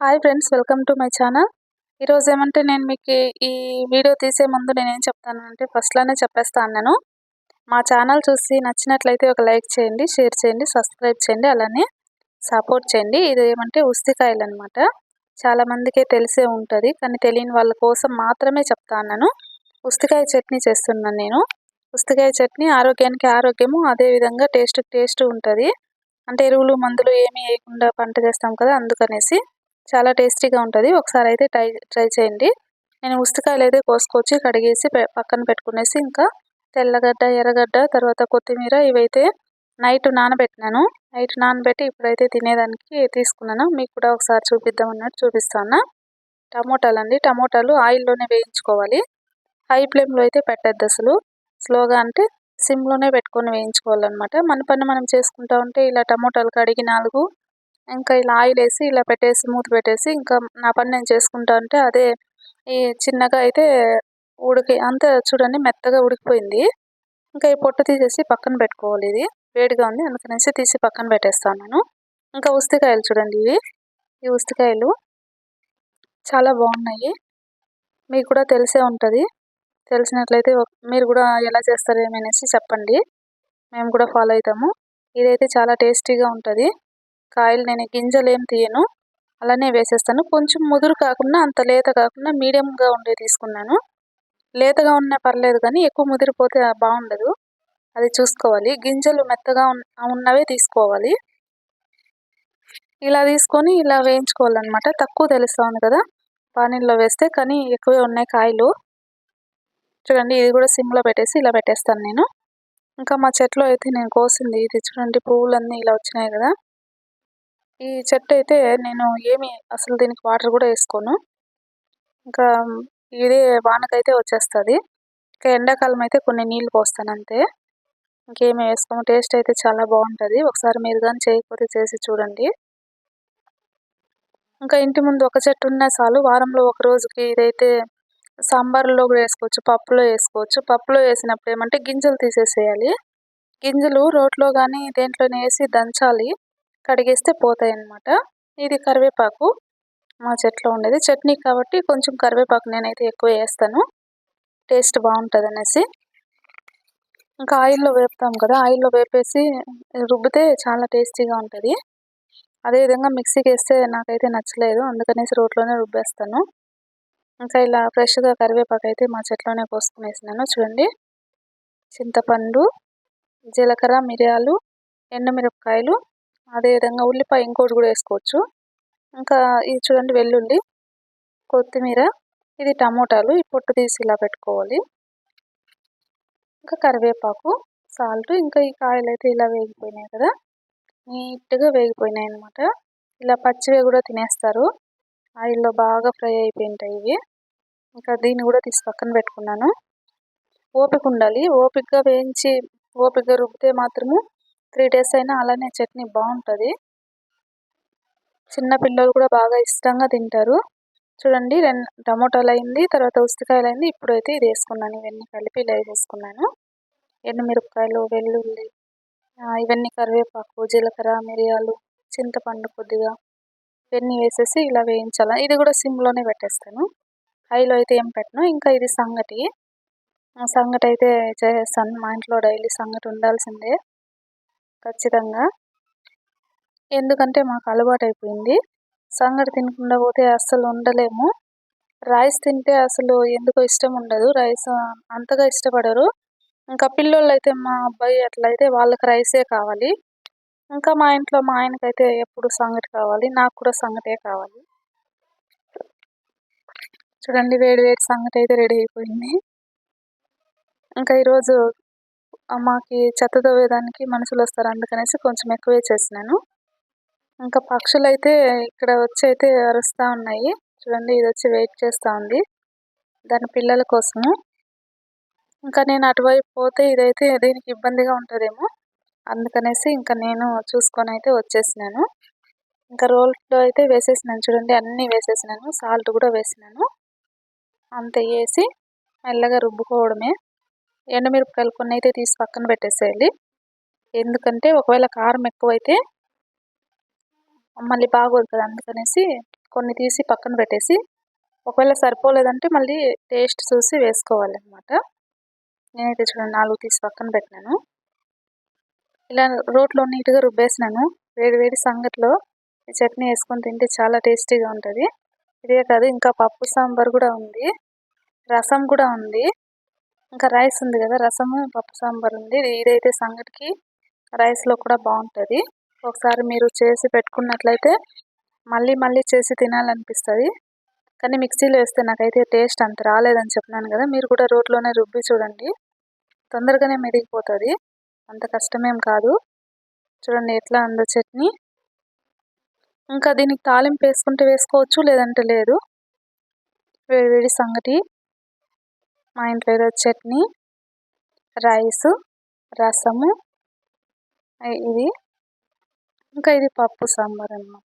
Hi friends welcome to my channel. ఈరోజు ఏమంటే నేను మీకు ఈ వీడియో తీసే ముందు నేను ఏం చెప్తానంటే ఫస్ట్లోనే చెప్పేస్తాను నేను మా ఛానల్ చూసి నచ్చినట్లయితే ఒక లైక్ చేయండి షేర్ చేయండి సబ్స్క్రైబ్ చేయండి అలానే సపోర్ట్ చేయండి. ఇది ఏమంటే ఉస్తికాయలు అనమాట చాలామందికే తెలిసే ఉంటుంది కానీ తెలియని వాళ్ళ కోసం మాత్రమే చెప్తాను నేను ఉస్తికాయ చట్నీ చేస్తున్నాను నేను. ఉస్తికాయ చట్నీ ఆరోగ్యానికి ఆరోగ్యము అదేవిధంగా టేస్ట్ టేస్ట్ ఉంటుంది. అంటే ఎరువులు మందులు ఏమి వేయకుండా పంట చేస్తాం కదా అందుకనేసి చాలా టేస్టీగా ఉంటుంది. ఒకసారి అయితే ట్రై ట్రై చేయండి. నేను ఉస్తికాయలు అయితే కోసుకొచ్చి కడిగేసి పక్కన పెట్టుకునేసి ఇంకా తెల్లగడ్డ ఎర్రగడ్డ తర్వాత కొత్తిమీర ఇవైతే నైట్ నానబెట్టినాను. నైట్ నానబెట్టి ఇప్పుడైతే తినేదానికి తీసుకున్నాను. మీకు కూడా ఒకసారి చూపిద్దాం అన్నట్టు చూపిస్తాను. టమోటాలు అండి టమోటాలు ఆయిల్లోనే వేయించుకోవాలి. హై ఫ్లేమ్లో అయితే పెట్టద్దు అసలు. స్లోగా అంటే సిమ్లోనే పెట్టుకొని వేయించుకోవాలన్నమాట. మన పని మనం చేసుకుంటా ఉంటే ఇలా టమోటాలు కడిగి నాలుగు ఇంకా ఇలా ఆయిల్ వేసి ఇలా పెట్టేసి మూత పెట్టేసి ఇంకా నా పని నేను చేసుకుంటా ఉంటే అదే ఈ చిన్నగా అయితే ఉడికి అంతే చూడండి మెత్తగా ఉడికిపోయింది. ఇంకా ఈ పొట్టు తీసేసి పక్కన పెట్టుకోవాలి ఇది. వేడిగా ఉంది అందుకనేసి తీసి పక్కన పెట్టేస్తాను నేను ఇంకా ఉస్తికాయలు చూడండి ఇవి. ఈ ఉస్తికాయలు చాలా బాగున్నాయి. మీకు కూడా తెలిసే ఉంటుంది. తెలిసినట్లయితే మీరు కూడా ఎలా చేస్తారు ఏమనేసి చెప్పండి. మేము కూడా ఫాలో అవుతాము. ఇదైతే చాలా టేస్టీగా ఉంటుంది. కాయలు నేను గింజలు ఏం తీయను. అలానే వేసేస్తాను. కొంచెం ముదురు కాకుండా అంత లేత కాకుండా మీడియంగా ఉండే తీసుకున్నాను. లేతగా ఉన్నా పర్లేదు కానీ ఎక్కువ ముదిరిపోతే బాగుండదు. అది చూసుకోవాలి. గింజలు మెత్తగా ఉన్నవే తీసుకోవాలి. ఇలా తీసుకొని ఇలా వేయించుకోవాలన్నమాట. తక్కువ తెలుస్తుంది కదా. పానీల్లో వేస్తే కానీ ఎక్కువే ఉన్నాయి కాయలు. చూడండి ఇది కూడా సిమ్లో పెట్టేసి ఇలా పెట్టేస్తాను నేను. ఇంకా మా చెట్లో అయితే నేను కోసింది ఇది చూడండి పువ్వులన్నీ ఇలా వచ్చినాయి కదా. ఈ చెట్టు అయితే నేను ఏమి అసలు దీనికి వాటర్ కూడా వేసుకోను. ఇంకా ఇదే వానకైతే వచ్చేస్తుంది. ఇంకా ఎండాకాలం అయితే కొన్ని నీళ్ళు పోస్తాను అంతే. ఇంకేమి వేసుకోము టేస్ట్ అయితే చాలా బాగుంటుంది. ఒకసారి మీరు కానీ చేయకపోతే చేసి చూడండి. ఇంకా ఇంటి ముందు ఒక చెట్టు ఉన్న చాలు. వారంలో ఒక రోజుకి ఇదైతే సాంబార్లో కూడా వేసుకోవచ్చు పప్పులో వేసుకోవచ్చు. పప్పులో వేసినప్పుడు ఏమంటే గింజలు తీసేసేయాలి. గింజలు రోట్లో కానీ దేంట్లోనే వేసి దంచాలి. కడిగేస్తే పోతాయి అన్నమాట ఇది కరివేపాకు మా చెట్లో ఉండేది. చట్నీ కాబట్టి కొంచెం కరివేపాకు నేనైతే ఎక్కువ వేస్తాను. టేస్ట్ బాగుంటుంది అనేసి ఇంకా ఆయిల్లో వేపుతాం కదా ఆయిల్లో వేపేసి రుబ్బితే చాలా టేస్టీగా ఉంటుంది. అదేవిధంగా మిక్సీకి వేస్తే నాకైతే నచ్చలేదు. అందుకనేసి రోట్లోనే రుబ్బేస్తాను. ఇంకా ఇలా ఫ్రెష్గా కరివేపాకు అయితే మా చెట్లోనే కోసుకుని వేసినాను చూడండి. చింతపండు జీలకర్ర మిరియాలు ఎండుమిరపకాయలు అదేవిధంగా ఉల్లిపాయ ఇంకోటి కూడా వేసుకోవచ్చు. ఇంకా ఇది చూడండి వెల్లుల్లి కొత్తిమీర ఇది టమోటాలు ఈ పొట్టు తీసి ఇలా పెట్టుకోవాలి. ఇంకా కరివేపాకు సాల్ట్ ఇంకా ఈ కాయలు అయితే ఇలా వేగిపోయినాయి కదా. నీట్గా వేగిపోయినాయి అనమాట ఇలా పచ్చివే కూడా తినేస్తారు. ఆయిల్లో బాగా ఫ్రై అయిపోయింటాయి ఇవి. ఇంకా దీన్ని కూడా తీసి పక్కన పెట్టుకున్నాను. ఓపిక ఉండాలి. ఓపికగా వేయించి ఓపికగా రుబ్బితే మాత్రము త్రీ డేస్ అయినా అలానే చట్నీ బాగుంటుంది. చిన్నపిల్లలు కూడా బాగా ఇష్టంగా తింటారు. చూడండి రెండు టమోటాలు అయింది తర్వాత ఉస్తికాయలు అయింది. ఇప్పుడైతే ఇది వేసుకున్నాను ఇవన్నీ కలిపి ఇలా వేసుకున్నాను ఎండుమిరపకాయలు వెల్లుల్లి ఇవన్నీ కరివేపాకు జీలకర్ర మిరియాలు చింతపండు కొద్దిగా ఇవన్నీ వేసేసి ఇలా వేయించాలి. ఇది కూడా సిమ్లోనే పెట్టేస్తాను. హైలో అయితే ఏం పెట్టను. ఇంకా ఇది సంగటి. సంగటి అయితే చేసేస్తాను. మా ఇంట్లో డైలీ సంగటి ఉండాల్సిందే. ఖచ్చితంగా. ఎందుకంటే మాకు అలవాటు అయిపోయింది సంగటి తినకుండా పోతే అస్సలు ఉండలేము. రైస్ తింటే అసలు ఎందుకో ఇష్టం ఉండదు. రైస్ అంతగా ఇష్టపడరు. ఇంకా పిల్లోళ్ళు అయితే మా అబ్బాయి అట్లయితే వాళ్ళకి రైసే కావాలి. ఇంకా మా ఇంట్లో మా ఆయనకైతే ఎప్పుడు సంగటి కావాలి. నాకు కూడా సంగటే కావాలి. చూడండి వేడి వేడి సంగటి అయితే రెడీ అయిపోయింది. ఇంకా ఈరోజు మాకు చెత్త తవ్వేదానికి మనుషులు వస్తారు. అందుకనేసి కొంచెం ఎక్కువే చేసినాను. ఇంకా పక్షులు అయితే ఇక్కడ వచ్చి అయితే అరుస్తూ ఉన్నాయి. చూడండి ఇది వచ్చి వెయిట్ చేస్తూ ఉంది. దాని పిల్లల కోసము. ఇంకా నేను అటువైపు పోతే ఇదైతే దీనికి ఇబ్బందిగా ఉంటుందేమో. అందుకనేసి ఇంకా నేను చూసుకొని అయితే వచ్చేసినాను. ఇంకా రోల్లో అయితే వేసేసినాను. చూడండి అన్నీ వేసేసినాను. సాల్ట్ కూడా వేసినాను. అంత వేసి మెల్లగా రుబ్బుకోవడమే. ఎండుమిరపకాయలు కొన్ని అయితే తీసి పక్కన పెట్టేసేయాలి. ఎందుకంటే ఒకవేళ కారం ఎక్కువైతే మళ్ళీ బాగోదు కదా అందుకనేసి కొన్ని తీసి పక్కన పెట్టేసి ఒకవేళ సరిపోలేదంటే మళ్ళీ టేస్ట్ చూసి వేసుకోవాలి అనమాట నేనైతే చూడండి నాలుగు తీసి పక్కన పెట్టినాను. ఇలా రోట్లో నీట్గా రుబ్బేసినాను. వేడి వేడి సంగట్లో ఈ చట్నీ వేసుకొని తింటే చాలా టేస్టీగా ఉంటుంది. ఇదే కాదు ఇంకా పప్పు సాంబార్ కూడా ఉంది. రసం కూడా ఉంది. ఇంకా రైస్ ఉంది కదా రసము పప్పు సాంబార్ ఉంది. ఇదైతే సంగటికి రైస్లో కూడా బాగుంటుంది. ఒకసారి మీరు చేసి పెట్టుకున్నట్లయితే మళ్ళీ మళ్ళీ చేసి తినాలనిపిస్తుంది. కానీ మిక్సీలో వేస్తే నాకైతే టేస్ట్ అంత రాలేదని చెప్పినాను కదా మీరు కూడా రోట్లోనే రుబ్బి చూడండి. తొందరగానే మెరిగిపోతుంది అంత కష్టమేం కాదు. చూడండి ఎట్లా ఉందో చట్నీ. ఇంకా దీనికి తాలింపు వేసుకుంటే వేసుకోవచ్చు లేదంటే లేదు. వేడి వేడి సంగటి. మా ఇంట్లో ఈరోజు చట్నీ రైసు రసము ఇది. ఇంకా ఇది పప్పు సాంబార్ అనమాట